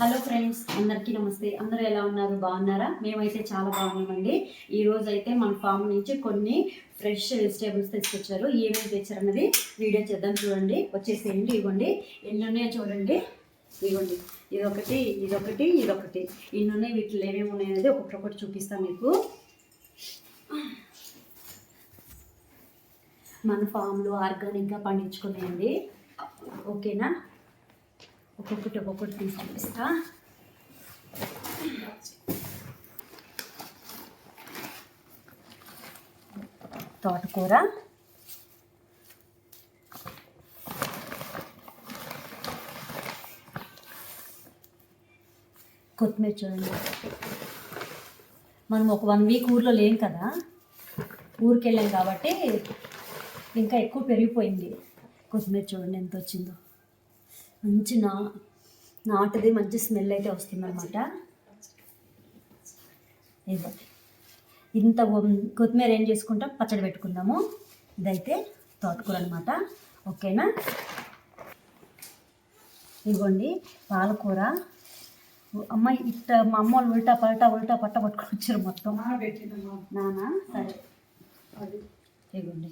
Hello friends అందరికీ నమస్తే. అందరూ ఎలా ఉన్నారు? బాగున్నారా? మేమైతే చాలా బాగున్నామండి. ఈ రోజు అయితే మన ఫామ్ నుంచి కొన్ని ఫ్రెష్ వెజిటేబుల్స్ తెచ్చుకొచ్చారు ఏమేమి తెచ్చారన్నది వీడియో చేద్దాం చూడండి. వచ్చేసేయండి ఇవ్వండి. ఎన్ని ఉన్నాయో చూడండి. ఇవ్వండి. ఇదొకటి ఇదొకటి ఇదొకటి. ఇన్ని ఉన్నాయి వీటిలో ఏమేమి ఉన్నాయి అనేది ఒకటి ఒకటి చూపిస్తాను మీకు. మన ఫామ్లో ఆర్గానిక్గా పండించుకునేయండి ఓకేనా? ఒక్కొక్కటి ఒక్కొక్కటి తీసి చూపిస్తా తోటకూర. కొత్తిమీర చూడండి. మనం ఒక వన్ వీక్ ఊర్లో లేం కదా. ఊరికి వెళ్ళాం కాబట్టి ఇంకా ఎక్కువ పెరిగిపోయింది కొత్తిమీర చూడండి ఎంత వచ్చిందో. మంచి నా నాటుది మంచి స్మెల్ అయితే వస్తుందన్నమాట. ఇదిగోండి ఇంత కొత్తిమీర ఏం చేసుకుంటాం? పచ్చడి పెట్టుకుందాము. ఇదైతే తోటకూర అనమాట ఓకేనా? ఇదిగోండి పాలకూర. అమ్మ ఇట్ట మా అమ్మ వాళ్ళు ఉల్టా పల్టా ఉల్టా పట్ట పట్టుకొని వచ్చారు మొత్తం. నానా? సరే. ఇదిగోండి.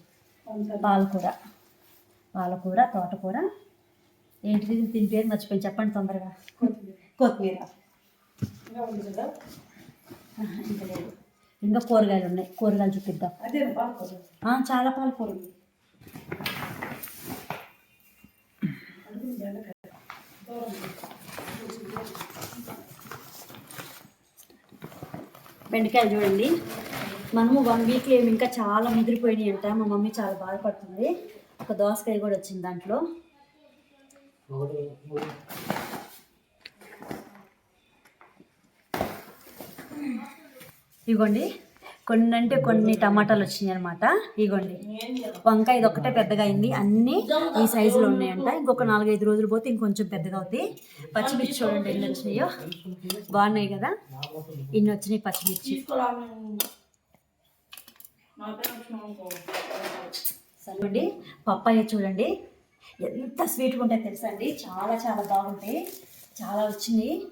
పాలకూర. పాలకూర తోటకూర. ఏంటిది? దీని పేరు మర్చిపోయి చెప్పండి తొందరగా. కొత్తిమీర. ఇంకా లేదు. ఇంకా కూరగాయలు ఉన్నాయి. కూరగాయలు చూపిద్దాం. చాలా పాలకూర ఉంది బెండకాయలు చూడండి. మనము వన్ వీక్లో ఏమి ఇంకా చాలా ముదిరిపోయినాయి అంట. మా మమ్మీ చాలా బాధపడుతుంది. ఒక దోసకాయ కూడా వచ్చింది దాంట్లో. ఇగోండి. కొన్ని అంటే కొన్ని టమాటాలు వచ్చినాయి అనమాట ఇగోండి. వంకాయ ఇది ఒకటే పెద్దగా అయింది. అన్నీ ఈ సైజులో ఉన్నాయంట. ఇంకొక నాలుగైదు రోజులు పోతే ఇంకొంచెం పెద్దగా అవుతాయి. పచ్చిమిర్చి చూడండి ఎన్ని వచ్చినాయో. బాగున్నాయి కదా? ఇన్ని వచ్చినాయి పచ్చిమిర్చి. సరే పప్పాయ చూడండి. ఎంత స్వీట్గా ఉంటాయి తెలుసా అండి? చాలా చాలా బాగుంటాయి. చాలా వచ్చినాయి.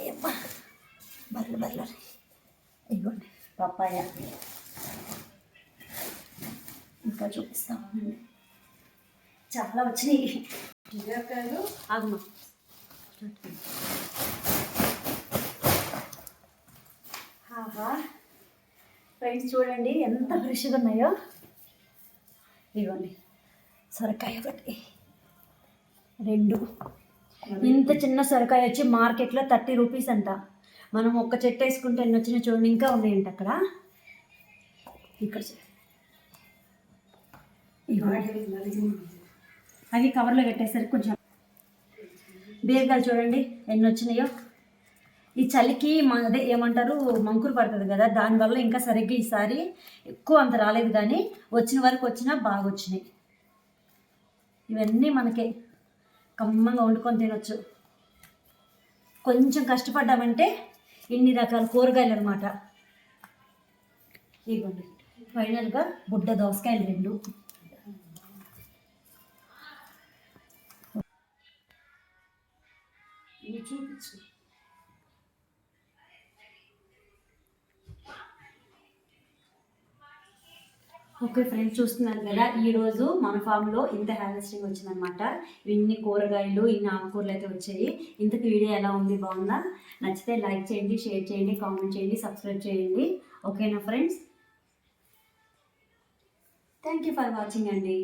ఏమ్మా, బర్రెలు బర్రెలు. ఇదిగోండి పప్పాయ. ఇంకా చూపిస్తాం. చాలా వచ్చినాయి. జీలకాయలు ఆగమ్మా ఆహా. ఫ్రెండ్స్ చూడండి ఎంత ఫ్రెష్గా ఉన్నాయో. ఇదిగోండి. సొరకాయ ఒకటి. రెండు. ఇంత చిన్న సొరకాయ వచ్చి మార్కెట్లో థర్టీ రూపీస్ అంట. మనం ఒక్క చెట్టు వేసుకుంటే ఎన్ని వచ్చినా చూడండి ఇంకా ఉన్నాయంట అక్కడ. ఇక్కడ అది అవి కవర్లో పెట్టేసరికి కొంచెం బీరకాయలు చూడండి ఎన్ని వచ్చినాయో. ఈ చలికి అదే ఏమంటారు మంకురు పడుతుంది కదా దానివల్ల ఇంకా సరిగ్గా ఈసారి ఎక్కువ అంత రాలేదు కానీ వచ్చిన వరకు వచ్చినా బాగా వచ్చినాయి. ఇవన్నీ మనకి కమ్మంగా వండుకొని తినొచ్చు. కొంచెం కష్టపడ్డామంటే ఇన్ని రకాల కూరగాయలు అనమాట ఇవ్వండి. ఫైనల్గా బుడ్డ దోసకాయలు రెండు. చూపించు. ఓకే ఫ్రెండ్స్ చూస్తున్నారు కదా ఈరోజు మన ఫామ్లో ఇంత హార్వెస్టింగ్ వచ్చిందనమాట ఇన్ని కూరగాయలు ఇన్ని ఆకుకూరలు అయితే వచ్చాయి. ఇంతకు వీడియో ఎలా ఉంది? బాగుందా? నచ్చితే లైక్ చేయండి షేర్ చేయండి కామెంట్ చేయండి సబ్స్క్రైబ్ చేయండి. ఓకేనా friends? Thank you for watching అండి.